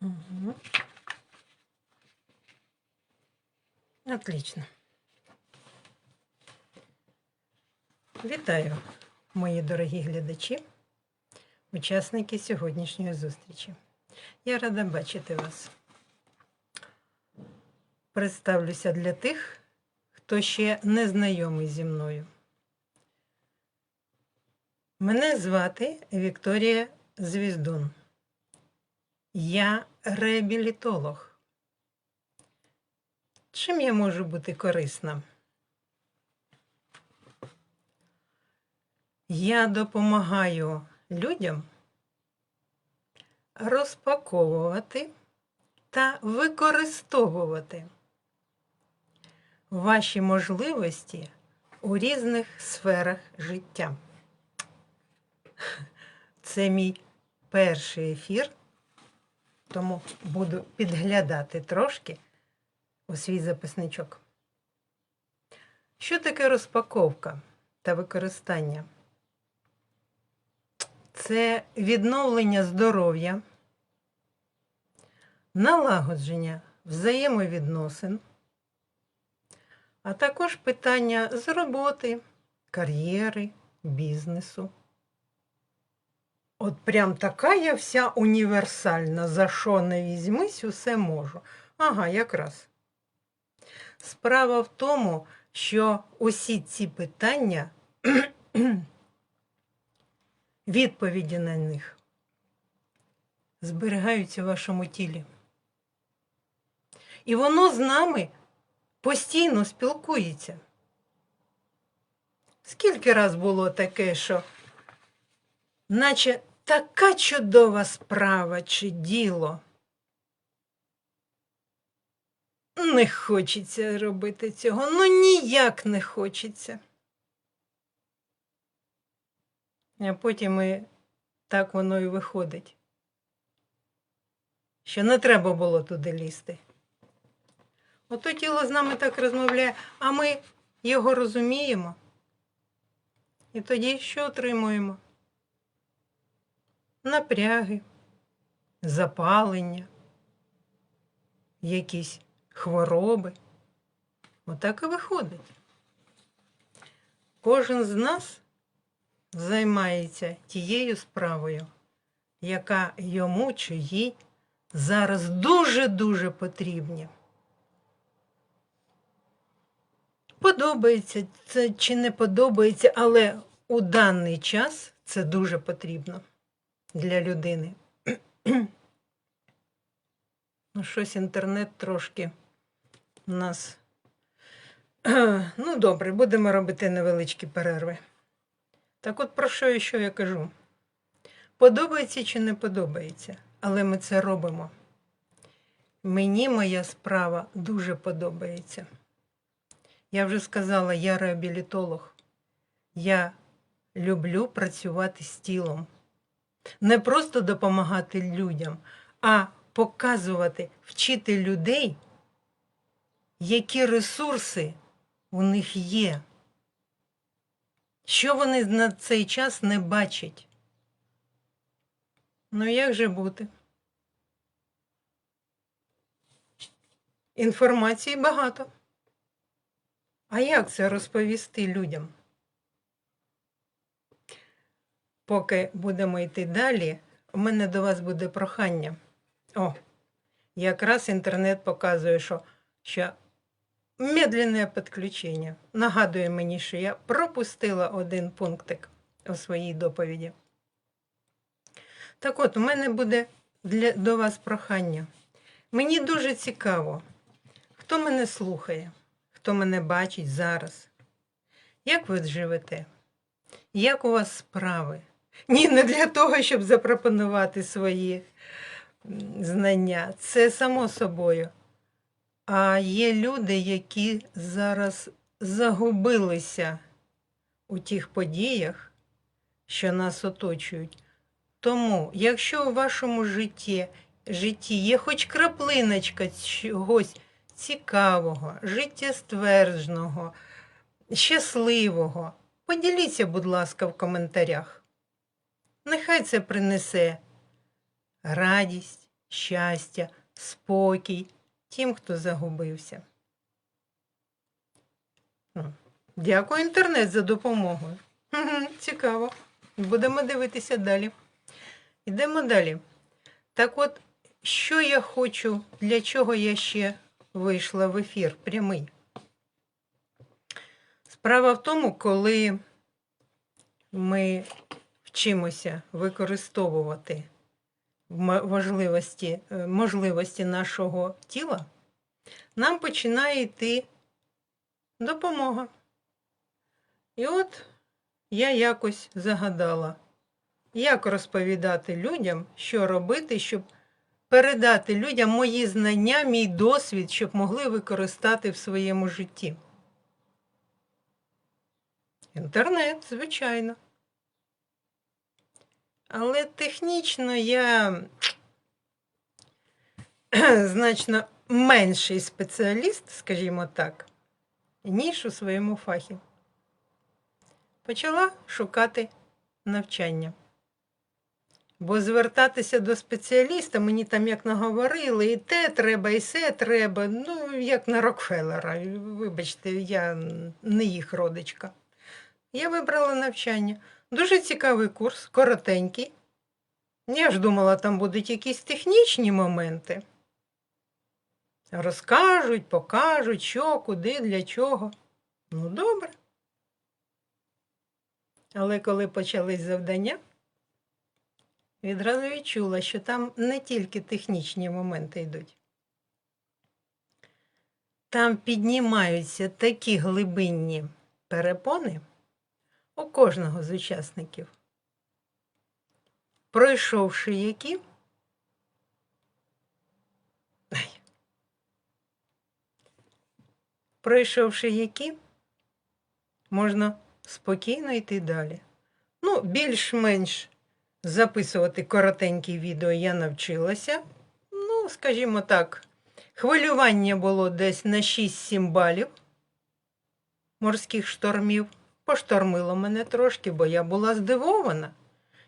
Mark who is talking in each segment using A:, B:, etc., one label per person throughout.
A: Угу. Отлично. Вітаю, мої дорогі глядачі, учасники сьогоднішньої зустрічі. Я рада бачити вас. Представлюся для тих, хто ще не знайомий зі мною. Мене звати Вікторія Звіздун. Я реабілітолог. Чим я можу бути корисна? Я допомагаю людям розпаковувати та використовувати ваші можливості у різних сферах життя. Це мій перший ефір, тому буду підглядати трошки у свій записничок. Що таке розпаковка та використання? Це відновлення здоров'я, налагодження взаємовідносин, а також питання з роботи, кар'єри, бізнесу. От прям така я вся універсальна, за що не візьмись, усе можу. Ага, якраз. Справа в тому, що усі ці питання, відповіді на них зберігаються в вашому тілі. І воно з нами постійно спілкується. Скільки раз було таке, що наче така чудова справа чи діло. Не хочеться робити цього, ну ніяк не хочеться. А потім і так воно і виходить. Що не треба було туди лізти. Ото тіло з нами так розмовляє, а ми його розуміємо. І тоді що отримуємо? Напряги, запалення, якісь хвороби. Отак і виходить. Кожен з нас займається тією справою, яка йому чи їй зараз дуже-дуже потрібна. Подобається це чи не подобається, але у даний час це дуже потрібно для людини. Ну, щось інтернет трошки у нас. Ну, добре, будемо робити невеличкі перерви. Так от про що і що я кажу? Подобається чи не подобається, але ми це робимо. Мені моя справа дуже подобається. Я вже сказала, я реабілітолог. Я люблю працювати з тілом. Не просто допомагати людям, а показувати, вчити людей, які ресурси у них є, що вони на цей час не бачать. Ну як же бути? Інформації багато. А як це розповісти людям? Поки будемо йти далі, у мене до вас буде прохання. О, якраз інтернет показує, що, що медленне підключення. Нагадує мені, що я пропустила один пунктик у своїй доповіді. Так от, у мене буде для, до вас прохання. Мені дуже цікаво, хто мене слухає, хто мене бачить зараз. Як ви живете? Як у вас справи? Ні, не для того, щоб запропонувати свої знання. Це само собою. А є люди, які зараз загубилися у тих подіях, що нас оточують. Тому, якщо у вашому житті, житті є хоч краплиночка чогось цікавого, життєствердженого, щасливого, поділіться, будь ласка, в коментарях. Нехай це принесе радість, щастя, спокій тим, хто загубився. Ну, Дякую, інтернет, за допомогу. Цікаво. Будемо дивитися далі. Йдемо далі. Так от, що я хочу, для чого я ще вийшла в ефір прямий? Справа в тому, коли ми вчимося використовувати важливості, е, можливості нашого тіла, нам починає йти допомога. І от я якось загадала, як розповідати людям, що робити, щоб передати людям мої знання, мій досвід, щоб могли використати в своєму житті. Інтернет, звичайно. Але технічно я значно менший спеціаліст, скажімо так, ніж у своєму фахі. Почала шукати навчання. Бо звертатися до спеціаліста мені там як наговорили, і те треба, і се треба. Ну, як на Рокфеллера. Вибачте, я не їх родичка. Я вибрала навчання. Дуже цікавий курс, коротенький. Я ж думала, там будуть якісь технічні моменти. Розкажуть, покажуть, що, куди, для чого. Ну, добре. Але коли почались завдання, відразу відчула, що там не тільки технічні моменти йдуть. Там піднімаються такі глибинні перепони у кожного з учасників, пройшовши які, пройшовши які, можна спокійно йти далі. Ну, більш-менш записувати коротенькі відео я навчилася. Ну, скажімо так, хвилювання було десь на 6-7 балів морських штормів. Поштормило мене трошки, бо я була здивована.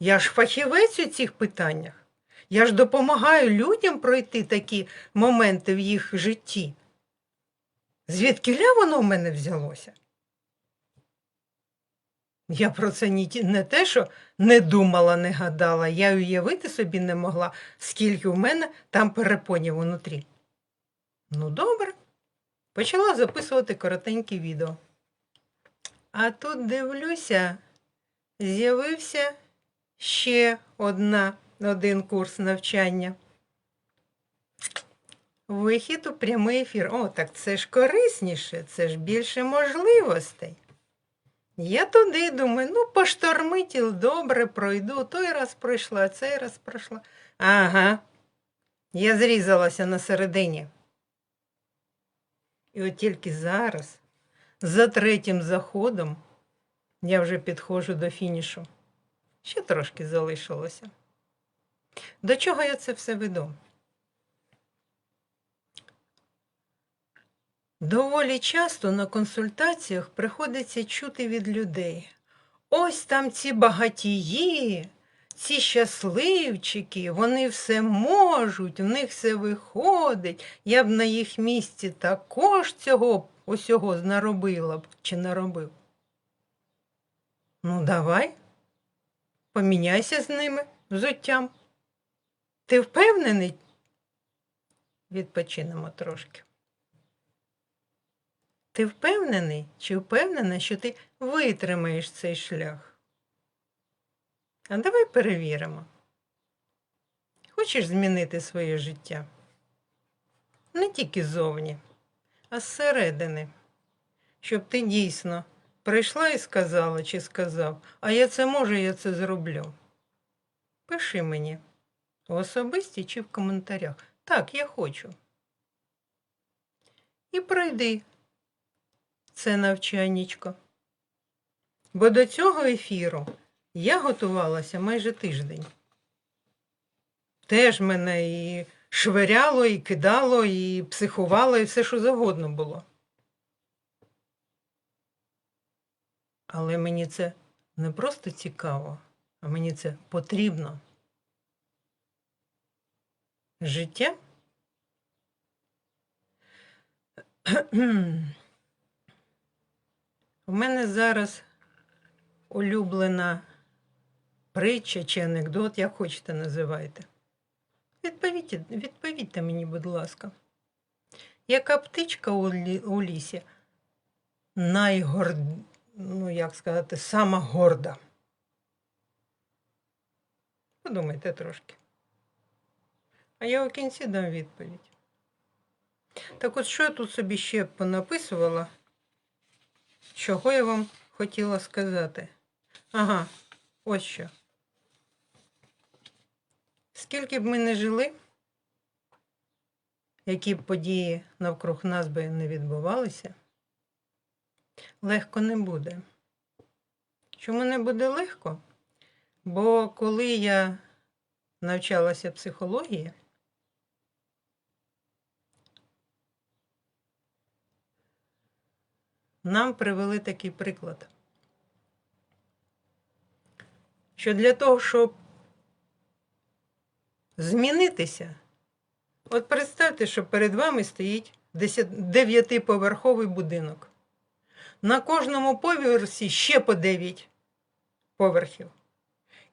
A: Я ж фахівець у цих питаннях. Я ж допомагаю людям пройти такі моменти в їх житті. Звідкиля воно в мене взялося? Я про це не те, що не думала, не гадала, я уявити собі не могла, скільки в мене там перепонів внутрі. Ну, добре. Почала записувати коротенькі відео. А тут дивлюся, з'явився ще одна, один курс навчання. Вихід у прямий ефір. О, так це ж корисніше, це ж більше можливостей. Я туди думаю, ну, поштормить, і добре, пройду. Той раз пройшла, цей раз пройшла. Ага. Я зрізалася на середині. І от тільки зараз, за третім заходом, я вже підходжу до фінішу. Ще трошки залишилося. До чого я це все веду? Доволі часто на консультаціях приходиться чути від людей. Ось там ці багатії, ці щасливчики, вони все можуть, в них все виходить. Я б на їх місці також цього усього наробила б чи наробив. Ну, давай, поміняйся з ними взуттям. Ти впевнений? Відпочинемо трошки. Ти впевнений чи впевнена, що ти витримаєш цей шлях? А давай перевіримо. Хочеш змінити своє життя? Не тільки зовні, а зсередини, щоб ти дійсно прийшла і сказала чи сказав, а я це можу, я це зроблю. Пиши мені в особисті чи в коментарях. Так, я хочу. І пройди це навчаннячко. Бо до цього ефіру я готувалася майже тиждень. Теж мене і швиряло, і кидало, і психувало, і все, що завгодно було. Але мені це не просто цікаво, а мені це потрібно. життя. У мене зараз улюблена притча чи анекдот, як хочете називайте. Відповідьте, відповідьте мені, будь ласка. Яка птичка у, у лісі найгор... ну, як сказати, сама горда? Подумайте трошки. А я у кінці дам відповідь. Так от що я тут собі ще понаписувала? Чого я вам хотіла сказати? Ага, ось що. Скільки б ми не жили, які б події навкруг нас би не відбувалися, легко не буде. Чому не буде легко? Бо коли я навчалася психології, нам привели такий приклад, що для того, щоб змінитися, от представте, що перед вами стоїть 9-поверховий будинок. На кожному поверсі ще по 9 поверхів.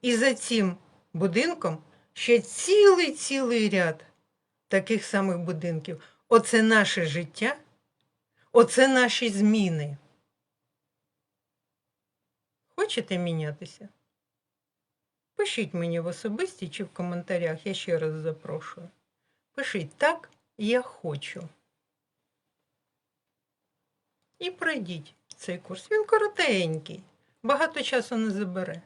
A: І за цим будинком ще цілий цілий ряд таких самих будинків. Оце наше життя, оце наші зміни. Хочете мінятися? Пишіть мені в особисті чи в коментарях, я ще раз запрошую. Пишіть так, я хочу. І пройдіть цей курс. Він коротенький, багато часу не забере.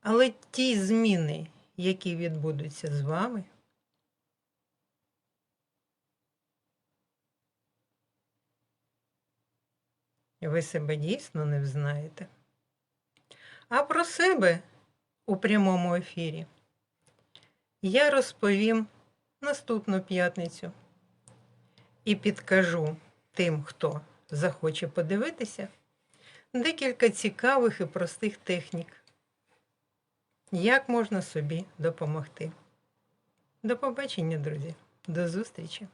A: Але ті зміни, які відбудуться з вами, ви себе дійсно не взнаєте. А про себе у прямому ефірі я розповім наступну п'ятницю і підкажу тим, хто захоче подивитися, декілька цікавих і простих технік. Як можна собі допомогти? До побачення, друзі. До зустрічі!